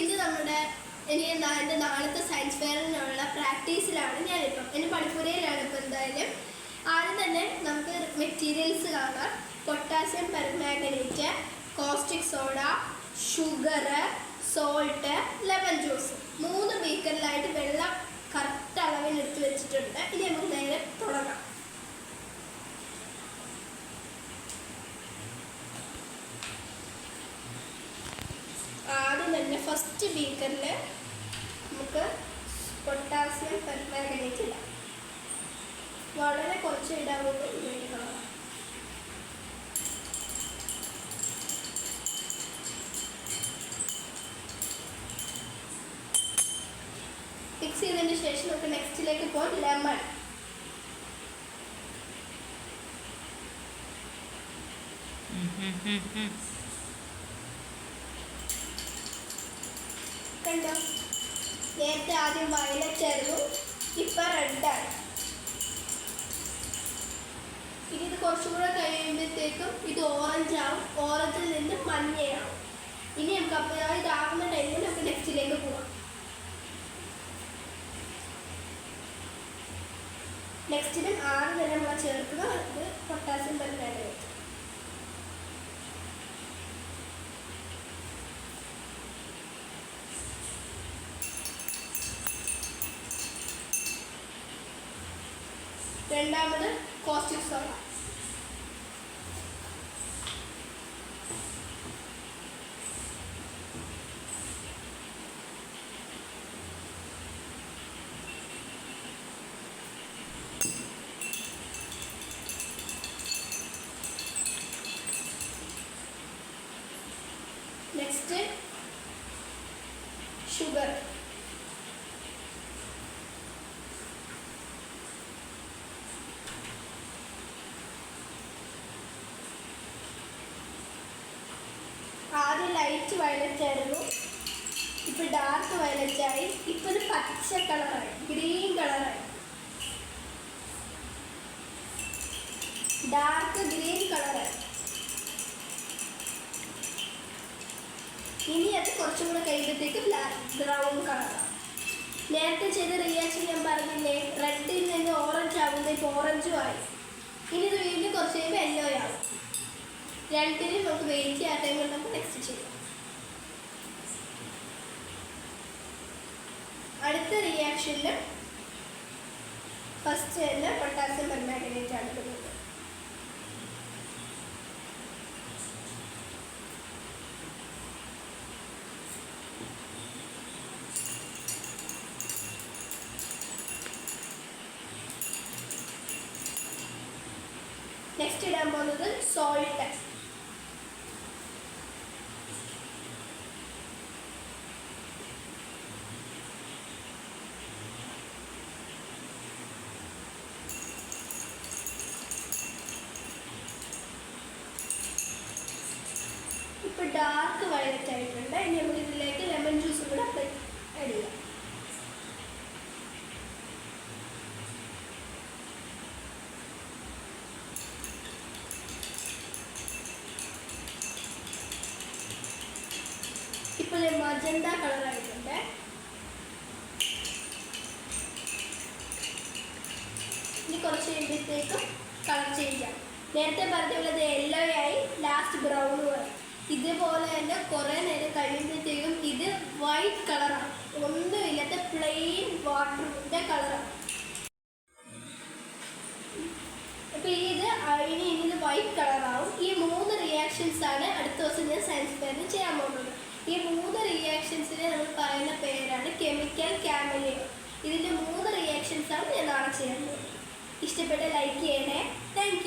ഇന്ന് നമ്മുടെ ഇനി എന്താ എന്റെ നാളത്തെ സയൻസ് ഫെയറിനുള്ള പ്രാക്ടീസിലാണ് ഞാനിപ്പം. എന്റെ പണിപ്പുരയിലാണ് ഇപ്പം എന്തായാലും. ആദ്യം തന്നെ നമുക്ക് മെറ്റീരിയൽസ് കാണാം. Potassium permanganate caustic soda sugar salt lemon juice മൂന്ന് ബീക്കറിലായിട്ട് വെള്ളം കറക്റ്റ് അളവിൽ എടുത്ത് വെച്ചിട്ടുണ്ട്. ഇനി നമുക്ക് നേരെ തുടങ്ങാം ആദ്യം തന്നെ ഫസ്റ്റ് ബീക്കറിൽ നമുക്ക് പൊട്ടാസ്യം പെർമാഗനേറ്റ് ഇടാം. വളരെ കുറച്ച് ഇടാവുള്ളൂ ഉപയോഗിക്കണം മിക്സ് ചെയ്തതിന് ശേഷം നമുക്ക് നെക്സ്റ്റിലേക്ക് പോകാം ലെമൺ കണ്ടോ? നേരത്തെ ആദ്യം വയലറ്റ് ആയിരുന്നു ഇപ്പം റെഡാണ്. ഇനി ഇത് കുറച്ചും കൂടെ കഴിയുമ്പോഴത്തേക്കും ഇത് ഓറഞ്ച് ആവും. ഓറഞ്ചിൽ നിന്ന് മഞ്ഞയാവും. ഇനി നമുക്ക് അപ്പോൾ ഇതാകുന്ന ടൈമിൽ നമുക്ക് നെക്സ്റ്റിലേക്ക് പോവാം. നെക്സ്റ്റിലും ആറ് തന്നെ നമ്മൾ ചേർക്കുക അത് പൊട്ടാസ്യം പെർമാംഗനേറ്റ് രണ്ടാമത് കോസ്റ്റിക് സോഡ നെക്സ്റ്റ് ഷുഗർ ആദ്യം ലൈറ്റ് വയലറ്റ് ആയിരുന്നു. ഇപ്പോൾ ഡാർക്ക് വയലറ്റ് ആയി. ഇപ്പൊ ഇത് പച്ച കളറായി ഗ്രീൻ കളറായി ഡാർക്ക് ഗ്രീൻ കളറായി ഇനി അത് കുറച്ചും കൂടെ കഴിയുമ്പോഴത്തേക്ക് ബ്ലാക്ക് ബ്രൗൺ കളറാണ് നേരത്തെ ചെയ്ത റിയാക്ഷൻ ഞാൻ പറഞ്ഞില്ലേ? റെഡിൽ നിന്ന് ഓറഞ്ച് ആവുന്നത് ഇപ്പോൾ ഓറഞ്ചും ആയി. ഇനി ഇത് വീണ്ടും കുറച്ച് കഴിയുമ്പോൾ യെല്ലോ ആവും. രണ്ടിനും നമുക്ക് വെയിറ്റ് ചെയ്യാൻ ടൈം നമുക്ക് നെക്സ്റ്റ് ചെയ്യാം. അടുത്ത റിയാക്ഷനിൽ ഫസ്റ്റ് തന്നെ പൊട്ടാസ്യം പെർമാഗ്നേറ്റ് ആണ് ഇടുന്നത് നെക്സ്റ്റ് ഇടാൻ പോകുന്നത് സോൾട്ട് ഇപ്പൊ ഡാർക്ക് വയലറ്റ് ആയിട്ടുണ്ട് ഇനി നമുക്ക് ഇതിലേക്ക് ലെമൺ ജ്യൂസ് കൂടെ ആഡ് ചെയ്യാം. ഇപ്പോൾ മജന്ത കളർ ആയിട്ടുണ്ട്. ഇനി കുറച്ച് കഴിയുമ്പോഴത്തേക്കും കളർ ചേഞ്ച് നേരത്തെ പറഞ്ഞുള്ളത് യെല്ലോ ആയി ലാസ്റ്റ് ബ്രൗണും ആയി. ഇതുപോലെ തന്നെ കുറേ നേരം കഴിയുമ്പോഴത്തേക്കും ഇത് വൈറ്റ് കളറാണ് ഒന്നുമില്ലാത്ത പ്ലെയിൻ വാട്ടറിന്റെ കളറാണ് അപ്പൊ ഇത് ഇനി വൈറ്റ് കളറാവും ഈ മൂന്ന് റിയാക്ഷൻസ് ആണ് അടുത്ത ദിവസം ഞാൻ സയൻസ് ഫെയറിന് ചെയ്യാൻ പോകുന്നത്. ഈ മൂന്ന് റിയാക്ഷൻസിന് നമ്മൾ പറയുന്ന പേരാണ് കെമിക്കൽ ക്യാമലിയോ ഇതിന്റെ മൂന്ന് റിയാക്ഷൻസ് ആണ് ഞാൻ നാളെ ചെയ്യാൻ പോകുന്നത്. ഇഷ്ടപ്പെട്ട ലൈക്ക് ചെയ്യണേ. താങ്ക്